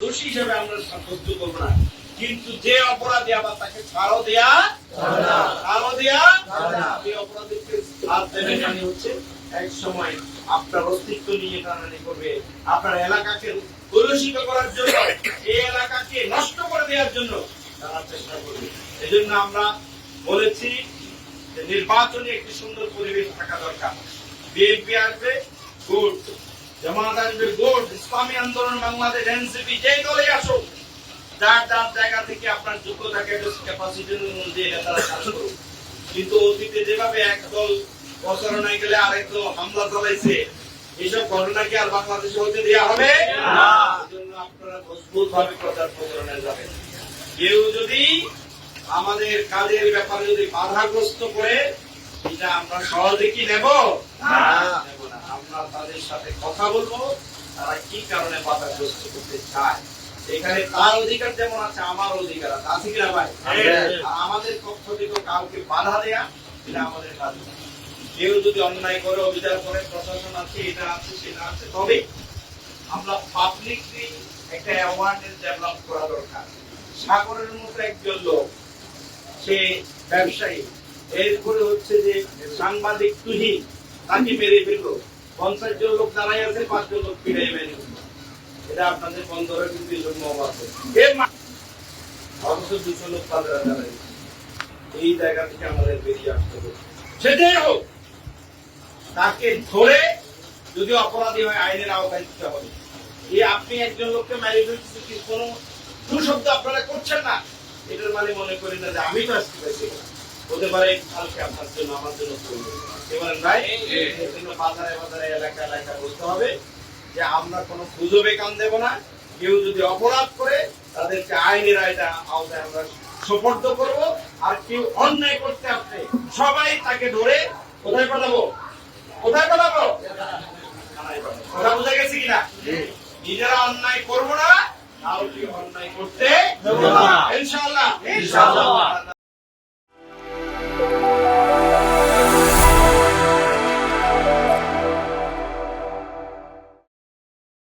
দোষী হিসেবে আমরা সাব্যস্ত করব না। কিন্তু যে অপরাধী আবার তাকে ছাড়ও দেয়া ছাড়ও দেয়া। এই অপরাধীকে ছাড় দেবে মানে হচ্ছে এক সময় আপনার অস্তিত্ব নিয়ে টানাটানি করবে আপনার এলাকাকে কলুষিত করার জন্য এই এলাকাকে নষ্ট করে দেওয়ার জন্য তারা চেষ্টা করবে। এজন্য আমরা বলেছি যে নির্বাচনে একটি সুন্দর পরিবেশ থাকা দরকার। বিএনপি আসবে গুড জামাত গুড ইসলামী আন্দোলন, বাংলাদেশ এনসিপি দলে আসুক, যার যার জায়গা থেকে আপনার অনুযায়ী এটা তারা কাজ করুক। কিন্তু অতীতে যেভাবে গেলে হামলা চালাইছে, এইসব আর বাংলাদেশে হতে দেওয়া হবে? এজন্য আপনারা মজবুত ভাবে প্রচার যাবেন। কেউ যদি আমাদের কাজের ব্যাপারে যদি বাধাগ্রস্ত করে, এটা আমরা সহজে কি নেব? না। আমরা তাদের সাথে কথা বলব তারা কি কারণে বাধাগ্রস্ত করতে চায়? এখানে তার অধিকার যেমন আছে আমার অধিকার আছে। আছে কিনা ভাই? আমাদের পক্ষ থেকে কাউকে বাধা দেয়া এটা আমাদের কাজ কেউ যদি অন্যায় করে অবিচার করে প্রশাসন আছে এটা আছে সেটা আছে তবে আমরা পাবলিকলি একটা অ্যাওয়ারনেস ডেভেলপ করা দরকার। সাগরের মতো একজন লোক সে ব্যবসায়ী এরপরে হচ্ছে যে সাংবাদিক তুহি তাকে মেরে ফেলল। পঞ্চাশ জন লোক দাঁড়াই আছে লোক এটা আপনাদের কিন্তু এই জন্য আছে অথচ দুশো লোক দাঁড়াই এই জায়গা থেকে আমাদের বেরিয়ে আসতে হবে। সেটাই হোক, তাকে ধরে যদি অপরাধী হয়, আইনের আওতায় দিতে হবে। এই আপনি একজন লোককে ফেলতেছে কি কোনো দুঃশব্দ আপনারা করছেন না? এটার মানে মনে করি না যে আমি তো আসতে পারছি না। হতে পারে কালকে আপনার জন্য আমার জন্য এবার ভাই এর জন্য বাজারে বাজারে এলাকা এলাকা বলতে হবে যে আমরা কোনো গুজবে কান দেব না। কেউ যদি অপরাধ করে তাদেরকে আইনের আয়টা আওতায় আমরা সোপর্দ করব। আর কেউ অন্যায় করতে আসলে সবাই তাকে ধরে কোথায় পাঠাবো? কোথায় পাঠাবো? কথা বুঝা গেছে কিনা? নিজেরা অন্যায় করব না কাউকে অন্যায় করতে দেবো না। ইনশাআল্লাহ। ইনশাআল্লাহ।